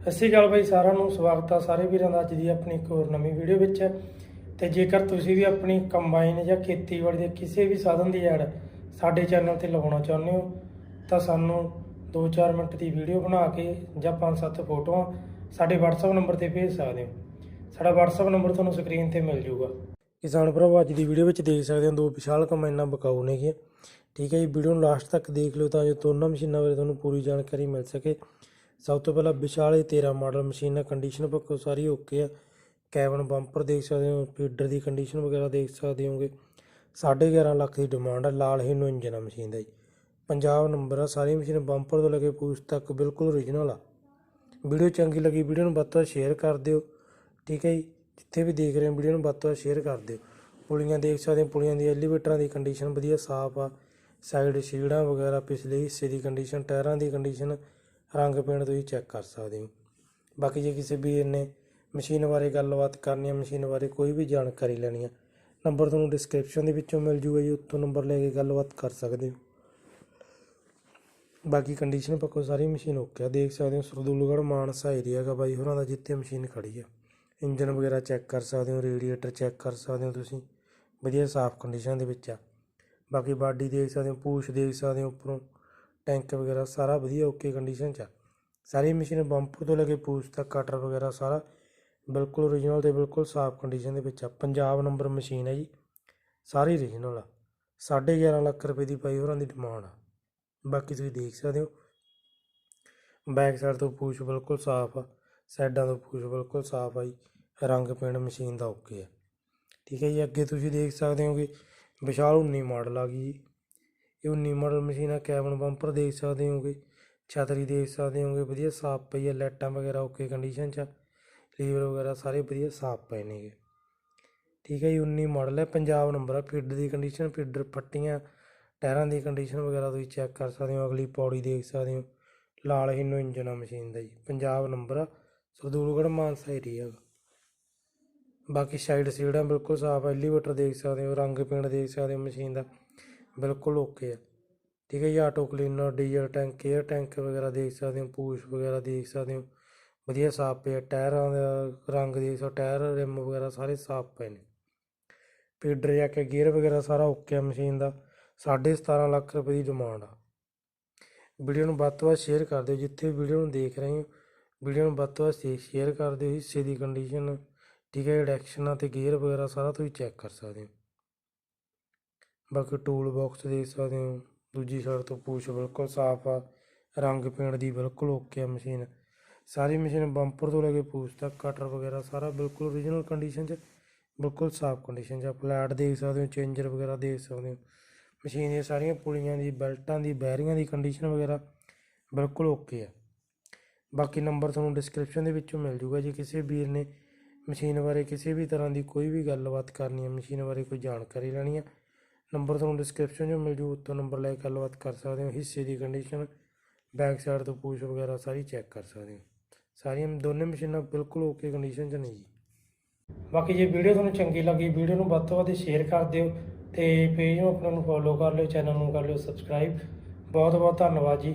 ਸਤਿ ਸ਼੍ਰੀ ਅਕਾਲ ਬਾਈ, ਸਾਰਿਆਂ ਨੂੰ ਸਵਾਗਤ ਆ ਸਾਰੇ ਵੀਰਾਂ ਦਾ ਅੱਜ ਦੀ ਆਪਣੀ ਇੱਕ ਹੋਰ ਨਵੀਂ ਵੀਡੀਓ ਵਿੱਚ। ਤੇ ਜੇਕਰ ਤੁਸੀਂ ਵੀ ਆਪਣੀ ਕੰਬਾਈਨ ਜਾਂ ਖੇਤੀਬਾੜੀ ਦੇ ਕਿਸੇ ਵੀ ਸਾਧਨ ਦੀ ਐਡ ਸਾਡੇ ਚੈਨਲ ਤੇ ਲਗਾਉਣਾ ਚਾਹੁੰਦੇ ਹੋ, ਤਾਂ ਸਾਨੂੰ 2-4 ਮਿੰਟ ਦੀ ਵੀਡੀਓ ਬਣਾ ਕੇ ਜਾਂ 5-7 ਫੋਟੋਆਂ ਸਾਡੇ WhatsApp ਨੰਬਰ ਤੇ ਭੇਜ ਸਕਦੇ ਹੋ। ਸਾਡਾ WhatsApp ਨੰਬਰ ਤੁਹਾਨੂੰ ਸਕਰੀਨ ਤੇ ਮਿਲ ਜਾਊਗਾ। ਕਿਸਾਨ ਭਰਾਵੋ, ਅੱਜ ਦੀ ਵੀਡੀਓ ਵਿੱਚ ਦੇਖ ਸਕਦੇ ਹੋ ਦੋ ਵਿਸ਼ਾਲ ਕੰਬਾਈਨਾਂ ਬਕਾਊ ਨੇਗੀਆਂ ਠੀਕ ਹੈ ਜੀ, ਵੀਡੀਓ ਨੂੰ ਲਾਸਟ ਤੱਕ ਦੇਖ ਲਿਓ ਤਾਂ ਜੋ ਦੋਨਾਂ ਮਸ਼ੀਨਾਂ ਬਾਰੇ ਤੁਹਾਨੂੰ ਪੂਰੀ ਜਾਣਕਾਰੀ ਮਿਲ ਸਕੇ। ਸਭ ਤੋਂ ਪਹਿਲਾਂ ਵਿਸ਼ਾਲ ਇਹ 13 ਮਾਡਲ ਮਸ਼ੀਨ ਦਾ ਕੰਡੀਸ਼ਨ ਪੱਖੋਂ ਸਾਰੀ ਓਕੇ ਆ। ਕੈਬਨ ਬੰਪਰ ਦੇਖ ਸਕਦੇ ਹੋ ਫੀਡਰ ਦੀ ਕੰਡੀਸ਼ਨ ਵਗੈਰਾ ਦੇਖ ਸਕਦੇ ਹੋਗੇ। 11.5 ਲੱਖ ਦੀ ਡਿਮਾਂਡ ਆ, ਲਾਲ ਹੀਨੋ ਇੰਜਨ ਆ ਮਸ਼ੀਨ ਦਾ ਜੀ। ਪੰਜਾਬ ਨੰਬਰ ਆ, ਸਾਰੀ ਮਸ਼ੀਨ ਬੰਪਰ ਤੋਂ ਲੈ ਕੇ ਪੂਛ ਤੱਕ ਬਿਲਕੁਲ ਓਰੀਜਨਲ ਆ। ਵੀਡੀਓ ਚੰਗੀ ਲੱਗੀ, ਵੀਡੀਓ ਨੂੰ ਵੱਧ ਤੋਂ ਵੱਧ ਸ਼ੇਅਰ ਕਰ ਦਿਓ। ਠੀਕ ਹੈ ਜੀ? ਜਿੱਥੇ ਵੀ ਦੇਖ ਰਹੇ ਹੋ, ਵੀਡੀਓ ਨੂੰ ਵੱਧ ਤੋਂ ਵੱਧ ਸ਼ੇਅਰ ਕਰ ਦਿਓ। ਪੁਲੀਆਂ ਦੇਖ ਸਕਦੇ ਹੋ, ਪੁਲੀਆਂ ਦੀ ਐਲੀਵੇਟਰਾਂ ਦੀ ਕੰਡੀਸ਼ਨ ਵਧੀਆ, ਸਾਫ਼ ਆ। ਸਾਈਡ ਸੀੜਾਂ ਵਗੈਰਾ, ਪਿਛਲੇ ਹਿੱਸੇ ਦੀ ਕੰਡੀਸ਼ਨ ਟਾਇਰਾਂ ਦੀ ਕੰਡੀਸ਼ਨ ਰੰਗ ਪੇਂਟ ਤੁਸੀਂ ਚੈੱਕ ਕਰ ਸਕਦੇ ਹੋ। ਬਾਕੀ ਜੇ ਕਿਸੇ ਵੀਰ ਨੇ ਮਸ਼ੀਨ ਬਾਰੇ ਗੱਲਬਾਤ ਕਰਨੀ ਹੈ, ਮਸ਼ੀਨ ਬਾਰੇ ਕੋਈ ਵੀ ਜਾਣਕਾਰੀ ਲੈਣੀ ਹੈ, ਨੰਬਰ ਤੁਹਾਨੂੰ ਡਿਸਕ੍ਰਿਪਸ਼ਨ ਦੇ ਵਿੱਚੋਂ ਮਿਲ ਜੂਗਾ ਜੀ, ਉੱਥੋਂ ਨੰਬਰ ਲੈ ਕੇ ਗੱਲਬਾਤ ਕਰ ਸਕਦੇ ਹੋ। ਬਾਕੀ ਕੰਡੀਸ਼ਨ ਪੱਖੋਂ ਸਾਰੀ ਮਸ਼ੀਨ ਓਕੇ ਆ, ਦੇਖ ਸਕਦੇ ਹੋ ਸਰਦੂਲਗੜ੍ਹ ਮਾਨਸਾ ਏਰੀਆ ਦਾ ਬਾਈ, ਹੋਰਾਂ ਦਾ ਜਿੱਥੇ ਮਸ਼ੀਨ ਖੜੀ ਆ ਇੰਜਨ ਵਗੈਰਾ ਚੈੱਕ ਕਰ ਸਕਦੇ ਹੋ ਰੇਡੀਏਟਰ ਚੈੱਕ ਕਰ ਸਕਦੇ ਹੋ ਤੁਸੀਂ, ਵਧੀਆ ਸਾਫ਼ ਕੰਡੀਸ਼ਨ ਦੇ ਵਿੱਚ ਆ। ਬਾਕੀ ਬਾਡੀ ਦੇਖ ਸਕਦੇ ਹੋ, ਪੂਛ ਦੇਖ ਸਕਦੇ ਹੋ ਉੱਪਰੋਂ। ਟੈਂਕ ਵਗੈਰਾ ਸਾਰਾ ਵਧੀਆ ਓਕੇ ਕੰਡੀਸ਼ਨ 'ਚ ਆ। ਸਾਰੀ ਮਸ਼ੀਨ ਬੰਪਰ ਤੋਂ ਲੈ ਕੇ ਪੂਛ ਤੱਕ ਕਟਰ ਵਗੈਰਾ ਸਾਰਾ ਬਿਲਕੁਲ ਓਰੀਜਨਲ ਤੇ ਬਿਲਕੁਲ ਸਾਫ਼ ਕੰਡੀਸ਼ਨ ਦੇ ਵਿੱਚ ਆ। ਪੰਜਾਬ ਨੰਬਰ ਮਸ਼ੀਨ ਹੈ ਜੀ, ਸਾਰੀ ਓਰੀਜਨਲ ਆ। 11.5 ਲੱਖ ਰੁਪਏ ਦੀ ਪਾਈ ਹੋਰਾਂ ਦੀ ਡਿਮਾਂਡ ਆ। ਬਾਕੀ ਤੁਸੀਂ ਦੇਖ ਸਕਦੇ ਹੋ ਬੈਕ ਸਾਈਡ ਤੋਂ ਪੂਛ ਬਿਲਕੁਲ ਸਾਫ਼ ਆ ਸਾਈਡਾਂ ਤੋਂ ਪੂਛ ਬਿਲਕੁਲ ਸਾਫ਼ ਆ ਜੀ, ਰੰਗ ਪੇਂਟ ਮਸ਼ੀਨ ਦਾ ਓਕੇ ਆ। ਠੀਕ ਹੈ ਜੀ, ਅੱਗੇ ਤੁਸੀਂ ਦੇਖ ਸਕਦੇ ਹੋ ਕਿ ਵਿਸ਼ਾਲ 19 ਮਾਡਲ ਆ ਗਈ ਜੀ। ਇਹ 19 ਮਾਡਲ ਮਸ਼ੀਨ ਆ ਕੈਬਨ ਬੰਪਰ ਦੇਖ ਸਕਦੇ ਹੋਗੇ, ਛਤਰੀ ਦੇਖ ਸਕਦੇ ਹੋਗੇ, ਵਧੀਆ ਸਾਫ਼ ਪਈ ਆ, ਲਾਈਟਾਂ ਵਗੈਰਾ ਓਕੇ ਕੰਡੀਸ਼ਨ 'ਚ ਆ ਲੀਵਰ ਵਗੈਰਾ ਸਾਰੇ ਵਧੀਆ ਸਾਫ਼ ਪਏ ਨੇਗੇ। ਠੀਕ ਹੈ ਜੀ 19 ਮਾਡਲ ਹੈ ਪੰਜਾਬ ਨੰਬਰ ਆ ਫੀਡਰ ਦੀ ਕੰਡੀਸ਼ਨ ਫੀਡਰ ਫੱਟੀਆਂ, ਟਾਇਰਾਂ ਦੀ ਕੰਡੀਸ਼ਨ ਵਗੈਰਾ ਤੁਸੀਂ ਚੈੱਕ ਕਰ ਸਕਦੇ ਹੋ, ਅਗਲੀ ਪੌੜੀ ਦੇਖ ਸਕਦੇ ਹੋ, ਲਾਲ ਹੀਨੋ ਇੰਜਨ ਆ ਮਸ਼ੀਨ ਦਾ ਜੀ, ਪੰਜਾਬ ਨੰਬਰ ਆ, ਸਰਦੂਲਗੜ੍ਹ ਮਾਨਸਾ ਏਰੀਆ ਦਾ। ਬਾਕੀ ਸਾਈਡ ਸੀੜਾਂ ਬਿਲਕੁਲ ਸਾਫ਼ ਆ ਐਲੀਵੇਟਰ ਦੇਖ ਸਕਦੇ ਹੋ, ਰੰਗ ਪੇਂਟ ਦੇਖ ਸਕਦੇ ਹੋ ਮਸ਼ੀਨ ਦਾ। ਬਿਲਕੁਲ ਓਕੇ ਆ। ਠੀਕ ਹੈ ਜੀ auto cleaner diesel tank air tank ਵਗੈਰਾ ਦੇਖ ਸਕਦੇ ਹੋ, ਪੂਛ ਵਗੈਰਾ ਦੇਖ ਸਕਦੇ ਹੋ। ਵਧੀਆ ਸਾਫ਼ ਪਿਆ, ਟਾਇਰਾਂ ਦਾ ਰੰਗ ਦੇਖ ਸਕਦੇ ਟਾਇਰ, ਰਿਮ ਵਗੈਰਾ ਸਾਰੇ ਸਾਫ਼ ਪਏ ਨੇ। ਪੀਡਰ ਜਾ ਕੇ ਗੇਅਰ ਵਗੈਰਾ ਸਾਰਾ ਓਕੇ ਆ ਮਸ਼ੀਨ ਦਾ। 17.5 ਲੱਖ ਰੁਪਏ ਦੀ ਡਿਮਾਂਡ ਆ। ਵੀਡੀਓ ਨੂੰ ਵੱਧ ਤੋਂ ਵੱਧ ਸ਼ੇਅਰ ਕਰ ਦਿਓ, ਜਿੱਥੇ ਵੀਡੀਓ ਨੂੰ ਦੇਖ ਰਹੇ ਹੋ, ਵੀਡੀਓ ਨੂੰ ਵੱਧ ਤੋਂ ਵੱਧ ਸ਼ੇਅਰ ਕਰ ਦਿਓ, ਹਿੱਸੇ ਦੀ ਕੰਡੀਸ਼ਨ ਠੀਕ ਹੈ ਡਾਇਰੈਕਸ਼ਨਾਂ ਤੇ ਗੇਅਰ ਵਗੈਰਾ ਸਾਰਾ ਤੁਸੀਂ ਚੈੱਕ ਕਰ ਸਕਦੇ ਹੋ। ਬਾਕੀ ਟੂਲ ਬਾਕਸ ਦੇਖ ਸਕਦੇ ਹੋ। ਦੂਜੀ ਸਾਈਡ ਤੋਂ ਪੂਛ ਬਿਲਕੁਲ ਸਾਫ਼ ਆ। ਰੰਗ ਪੇਂਟ ਦੀ ਬਿਲਕੁਲ ਓਕੇ ਆ ਮਸ਼ੀਨ। ਸਾਰੀ ਮਸ਼ੀਨ ਬੰਪਰ ਤੋਂ ਲੈ ਕੇ ਪੂਛ ਤੱਕ ਕਟਰ ਵਗੈਰਾ ਸਾਰਾ ਬਿਲਕੁਲ ਓਰੀਜਨਲ ਕੰਡੀਸ਼ਨ 'ਚ, ਬਿਲਕੁਲ ਸਾਫ਼ ਕੰਡੀਸ਼ਨ 'ਚ। ਆ ਫਲੈਟ ਦੇਖ ਸਕਦੇ ਹੋ ਚੇਂਜਰ ਵਗੈਰਾ ਦੇਖ ਸਕਦੇ ਹੋ। ਮਸ਼ੀਨ ਦੀਆਂ ਸਾਰੀਆਂ ਪੁਲੀਆਂ ਦੀ ਬੈਲਟਾਂ ਦੀ ਬੈਰਿੰਗਾਂ ਦੀ ਕੰਡੀਸ਼ਨ ਵਗੈਰਾ ਬਿਲਕੁਲ ਓਕੇ ਆ। ਬਾਕੀ ਨੰਬਰ ਤੁਹਾਨੂੰ ਡਿਸਕ੍ਰਿਪਸ਼ਨ ਦੇ ਵਿੱਚੋਂ ਮਿਲ ਜੂਗਾ। ਜੇ ਕਿਸੇ ਵੀਰ ਨੇ ਮਸ਼ੀਨ ਬਾਰੇ ਕਿਸੇ ਵੀ ਤਰ੍ਹਾਂ ਦੀ ਕੋਈ ਵੀ ਗੱਲਬਾਤ ਕਰਨੀ ਹੈ ਮਸ਼ੀਨ ਬਾਰੇ ਕੋਈ ਜਾਣਕਾਰੀ ਲੈਣੀ ਹੈ ਨੰਬਰ ਤੁਹਾਨੂੰ ਡਿਸਕ੍ਰਿਪਸ਼ਨ 'ਚ ਮਿਲ ਜੂ, ਉੱਤੋਂ ਨੰਬਰ ਲੈ ਕੇ ਗੱਲਬਾਤ ਕਰ ਸਕਦੇ ਹੋ, ਹਿੱਸੇ ਦੀ ਕੰਡੀਸ਼ਨ ਬੈਕ ਸਾਈਡ ਤੋਂ ਪੂਛ ਵਗੈਰਾ ਸਾਰੀ ਚੈੱਕ ਕਰ ਸਕਦੇ ਹੋ। ਸਾਰੀਆਂ ਦੋਨੇ ਮਸ਼ੀਨਾਂ ਬਿਲਕੁਲ ਓਕੇ ਕੰਡੀਸ਼ਨ 'ਚ ਨੇ ਜੀ। ਬਾਕੀ ਜੇ ਵੀਡੀਓ ਤੁਹਾਨੂੰ ਚੰਗੀ ਲੱਗੀ ਵੀਡੀਓ ਨੂੰ ਵੱਧ ਤੋਂ ਵੱਧ ਸ਼ੇਅਰ ਕਰ ਦਿਓ ਤੇ ਪੇਜ ਨੂੰ ਆਪਣਾ ਨੂੰ ਫੋਲੋ ਕਰ ਲਿਓ ਚੈਨਲ ਨੂੰ ਕਰ ਲਿਓ ਸਬਸਕ੍ਰਾਈਬ ਬਹੁਤ ਬਹੁਤ ਧੰਨਵਾਦ ਜੀ।